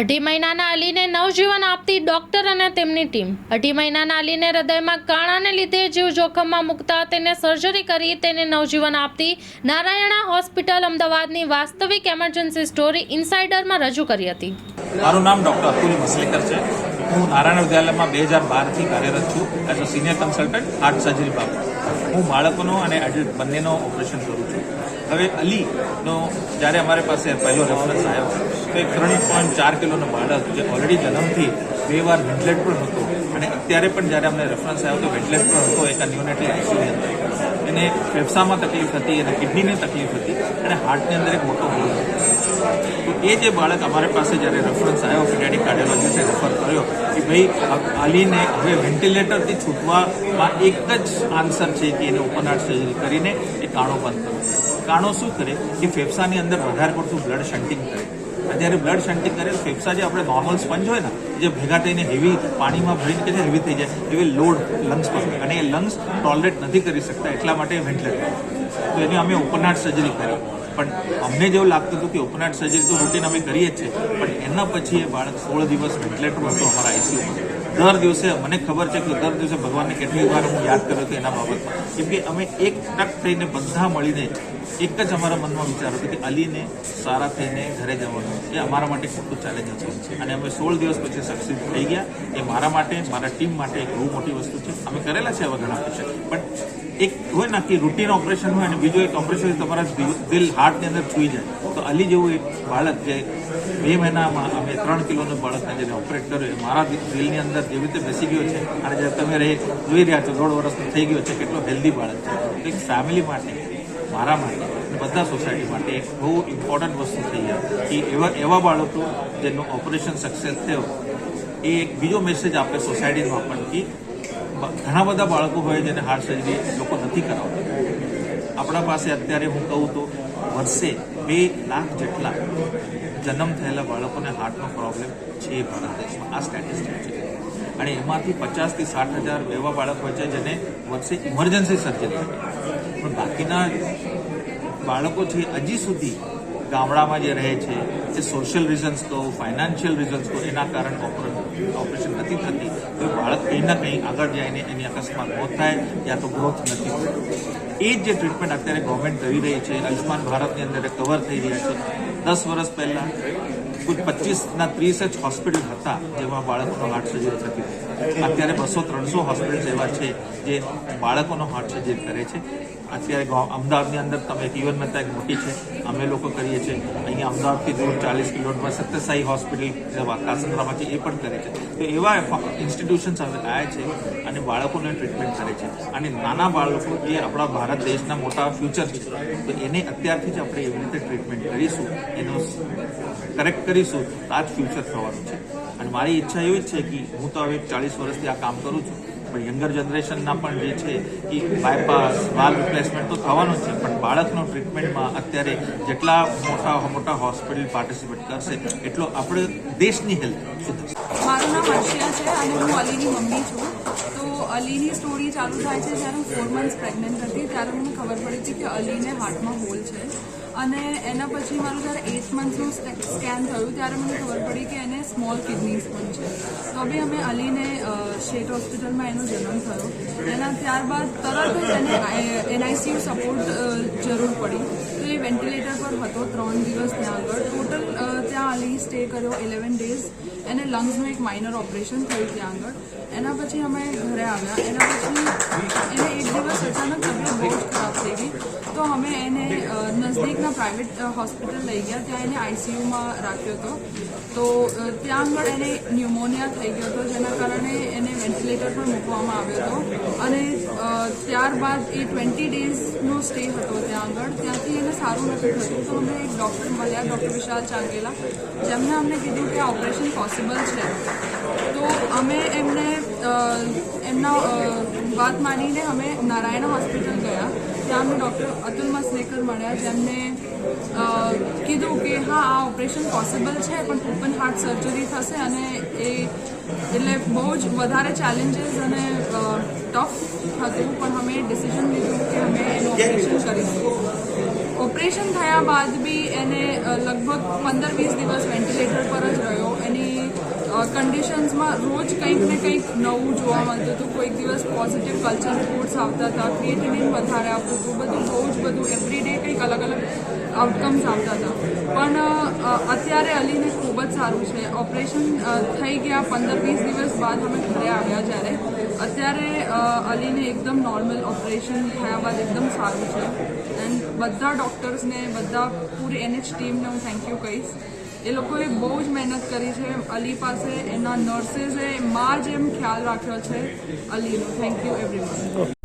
અઢી મહિનાના અલીને નવજીવન આપતી ડોક્ટર અને તેમની ટીમ. અઢી મહિનાના અલીને હૃદયમાં કાણાને લીધે જીવ જોખમમાં મૂકતા તેને સર્જરી કરી તેને નવજીવન આપતી નારાયણા હોસ્પિટલ અમદાવાદની વાસ્તવિક એમરજન્સી સ્ટોરી ઇનસાઇડરમાં રજૂ કરી હતી. મારું નામ ડોક્ટર અતુલ મસલેકર છે. હું નારાયણ વિદ્યાલયમાં બે હજાર બારથી કાર્યરત છું. As a senior consultant heart surgery બાબત હું બાળકોનો અને એડલ્ટ બંનેનો ઓપરેશન કરું છું. હવે અલીનો જ્યારે અમારી પાસે પહેલો રેફરન્સ આવ્યો તો એ ત્રણ પોઈન્ટ ચાર કિલોનો બાળક જે ઓલરેડી જન્મથી બે વાર વેન્ટિલેટ પણ હતો અને અત્યારે પણ જ્યારે અમને રેફરન્સ આવ્યો તો વેન્ટિલેટ પણ હતો, એક ન્યુનેટલી આઈસીયુની અંદર. એને ફેફસામાં તકલીફ હતી અને કિડનીની તકલીફ હતી અને હાર્ટની અંદર એક મોટો હોલ હતો. તો એ જે બાળક અમારી પાસે જ્યારે રેફરન્સ આવ્યો પીડિયાટિક કાર્ડિયોલોજીસ્ટે રેફર કર્યો કે ભાઈ આલીને હવે વેન્ટિલેટરથી છૂટવામાં એક જ આન્સર છે કે એને ઓપન હાર્ટ સર્જરી કરીને એ કાણો બંધ કરો. કાણો શું કરે? કે ફેફસાની અંદર વધારે પડતું બ્લડ શન્ટિંગ કરે. જ્યારે બ્લડ શન્ટિંગ કરે ફેફસા જે આપણે નોર્મલ સ્પંજ હોય ને, જે ભેગા થઈને હેવી પાણીમાં ભરીને કે હેવી થઈ જાય, એવી લોડ લંગ્સ પર અને એ લંગ્સ ટોલરેટ નથી કરી શકતા, એટલા માટે વેન્ટિલેટર તો એની અમે ઓપન હાર્ટ સર્જરી કરી. પણ અમને જેવું લાગતું હતું કે ઓપન હાર્ટ સર્જરી તો રૂટીન અમે કરીએ જ છે પણ એના પછી એ બાળક સોળ દિવસ વેન્ટિલેટરમાં હતો અમારા આઈસીયુમાં દર દિવસે મને ખબર છે કે દર દિવસે ભગવાનને કેટલી વાર હું યાદ કર્યો હતો એના બાબતમાં. કેમ કે અમે એક ટક થઈને બધા મળીને એક જ અમારા મનમાં વિચાર હતો કે અલીને સારા થઈને ઘરે જવાનું એ અમારા માટે મોટું ચેલેન્જ હતું. અને અમે સોળ દિવસ પછી સક્સેસ થઈ ગયા. એ મારા માટે, મારા ટીમ માટે એક બહુ મોટી વસ્તુ છે. અમે કરેલા છે આવા ઘણા ઓપરેશન પણ એક હોય ને કે રૂટીન ઓપરેશન હોય અને બીજું એક ઓપરેશન તમારા દિલ- હાર્ટની અંદર છૂઈ જાય. તો અલી જેવું એક બાળક જે બે મહિનામાં અમે ત્રણ કિલોનું બાળકને જેને ઓપરેટ કર્યું એ મારા દિલની અંદર જેવી રીતે બેસી ગયો છે. અને જ્યારે તમે રહે, જોઈ રહ્યા છો, દોઢ વર્ષનો થઈ ગયો છે, કેટલો હેલ્ધી બાળક છે. એક ફેમિલી માટે મારા માટે બધા સોસાયટી માટે એક બહુ ઇમ્પોર્ટન્ટ વસ્તુ થઈ ગયા કે એવા એવા બાળકો જેનું ઓપરેશન સક્સેસ થયો, એ એક બીજો મેસેજ આપે સોસાયટીમાં પણ કે ઘણા બધા બાળકો હોય જેને હાર્ટ સર્જરી લોકો નથી કરાવતા. આપણા પાસે અત્યારે હું કહું તો વર્ષે બે લાખ જેટલા જન્મ થયેલા બાળકોને હાર્ટનો પ્રોબ્લેમ છે ભારત દેશમાં. આ સ્ટેટિસ્ટિક છે. અને એમાંથી પચાસથી સાઠ હજાર એવા બાળક હોય છે જેને વર્ષે ઇમરજન્સી સર્જરી પણ બાકીના બાળકો છે હજી સુધી ગામડામાં જે રહે છે, એ સોશિયલ રીઝન્સ કહો ફાઇનાન્શિયલ રીઝન્સ કહો, એના કારણે ઓપરેશન નથી થતી. તો બાળક કંઈ ના કંઈ આગળ જઈને એની અકસ્માત મોત થાય યા તો ગ્રોથ નથી એ જ જે ટ્રીટમેન્ટ અત્યારે ગવર્મેન્ટ કરી રહી છે આયુષ્માન ભારતની અંદર કવર થઈ રહ્યા છે. દસ વર્ષ પહેલાં કુલ પચીસના ત્રીસ જ હોસ્પિટલ હતા જેમાં બાળકોનો હાર્ટ સર્જરી થતી હતી. અત્યારે બસો ત્રણસો હોસ્પિટલ એવા છે, જે બાળકોનો હાર્ટ સર્જરી કરે છે. અત્યારે અમદાવાદની અંદર તમે યુવન મહેતા એક મોટી છે, અમે લોકો કરીએ છીએ. અહીંયા અમદાવાદથી દૂર ચાલીસ કિલોમીટરમાં સત્યસાઈ હોસ્પિટલ કાસંદ્રામાં છે, એ પણ કરે છે. તો એવા ઇન્સ્ટિટ્યુશન્સ હવે આવ્યા છે અને બાળકોને ટ્રીટમેન્ટ કરે છે. અને નાના બાળકો, જે આપણા ભારત દેશના મોટા ફ્યુચર છે, તો એને અત્યારથી જ આપણે એવી રીતે ટ્રીટમેન્ટ કરીશું, એનો કરેક્ટ કરીશું, તો આ જ ફ્યુચર થવાનું છે. મારી ઈચ્છા એવી જ છે કે હું તો હવે ચાલીસ વર્ષથી આ કામ કરું છું. પણ યંગર જનરેશનના પણ જે છે કે બાયપાસ વાલ રિપ્લેસમેન્ટ તો થવાનું છે. પણ બાળકનો ટ્રીટમેન્ટમાં અત્યારે જેટલા મોટા મોટા હોસ્પિટલ પાર્ટિસિપેટ કરશે, એટલો આપણે દેશની હેલ્થ સુધરશે. મારું નામ હર્ષિયા છે અને હું અલીની મમ્મી છું. અલીની સ્ટોરી ચાલુ થાય છે જ્યારે હું ફોર મંથ્સ પ્રેગ્નન્ટ હતી, ત્યારે મને ખબર પડી હતી કે અલીને હાર્ટમાં હોલ છે. અને એના પછી મારું જ્યારે એઇટ મંથનું સ્કેન થયું, ત્યારે મને ખબર પડી કે એને સ્મોલ કિડનીઝ પણ છે. તો બી અમે અલીને સ્ટેટ હોસ્પિટલમાં એનો જન્મ થયો. એના ત્યારબાદ તરત જ એને એનઆઈસીયુ સપોર્ટ જરૂર પડી. એ વેન્ટિલેટર પર હતો ત્રણ દિવસ ત્યાં આગળ ટોટલ ત્યાં આલી સ્ટે કર્યો ઇલેવન ડેઝ એને લંગ્સનું એક માઇનર ઓપરેશન થયું ત્યાં આગળ. એના પછી અમે ઘરે આવ્યા. એના પછી એને એક દિવસ અચાનક તબિયત બહુ જ ખરાબ થઈ ગઈ. તો અમે એને નજદીકના પ્રાઇવેટ હોસ્પિટલ લઈ ગયા. ત્યાં એને આઈસીયુમાં રાખ્યો હતો. તો ત્યાં આગળ એને ન્યુમોનિયા થઈ ગયો હતો, જેના કારણે એને વેન્ટિલેટર પર મૂકવામાં આવ્યો હતો. અને ત્યારબાદ એ ટ્વેન્ટી ડેઝનો સ્ટે હતો ત્યાં આગળ. ત્યાંથી એને સારું નથી થયું. તો અમે એક ડૉક્ટર મળ્યા ડૉક્ટર વિશાલ ચાંગેલા જેમણે અમને કીધું કે ઓપરેશન પોસિબલ છે. તો અમે એમને એમના વાત માનીને અમે નારાયણ હોસ્પિટલ ગયા. ત્યાં અમે ડૉક્ટર અતુલ મસનેકર મળ્યા, જેમને કીધું કે હા, આ ઓપરેશન પોસિબલ છે, પણ ઓપન હાર્ટ સર્જરી થશે અને એ, એટલે બહુ જ વધારે ચેલેન્જીસ અને ટફ હતું, પણ અમે ડિસિઝન લીધું કે અમે એનું ઓપરેશન કરીશું. ઓપરેશન થયા બાદ બી એને લગભગ પંદર વીસ દિવસ વેન્ટિલેટર પર જ રહ્યો. એની કન્ડિશન્સમાં રોજ કંઈક ને કંઈક નવું જોવા મળતું હતું. કોઈક દિવસ પોઝિટિવ કલ્ચર રિપોર્ટ્સ આવતા હતા ક્રિએટિનિન વધારે આવતું હતું. બધું બહુ જ બધું એવરી ડે કંઈક અલગ અલગ આઉટકમ્સ આવતા હતા. પણ અત્યારે અલીને ખૂબ જ સારું છે. ઓપરેશન થઈ ગયા પંદર વીસ દિવસ બાદ અમે ઘરે આવ્યા જ્યારે. અત્યારે અલીને એકદમ નોર્મલ ઓપરેશન થયા બાદ એકદમ સારું છે. એન્ડ બધા ડૉક્ટર્સને બધા પૂરી એનએચ ટીમને હું થેન્ક યુ કહીશ. એ લોકોએ બહુ જ મહેનત કરી છે. અલી પાસે એના નર્सेસે માં જેમ ખ્યાલ રાખ્યો છે અલીનો. Thank you everyone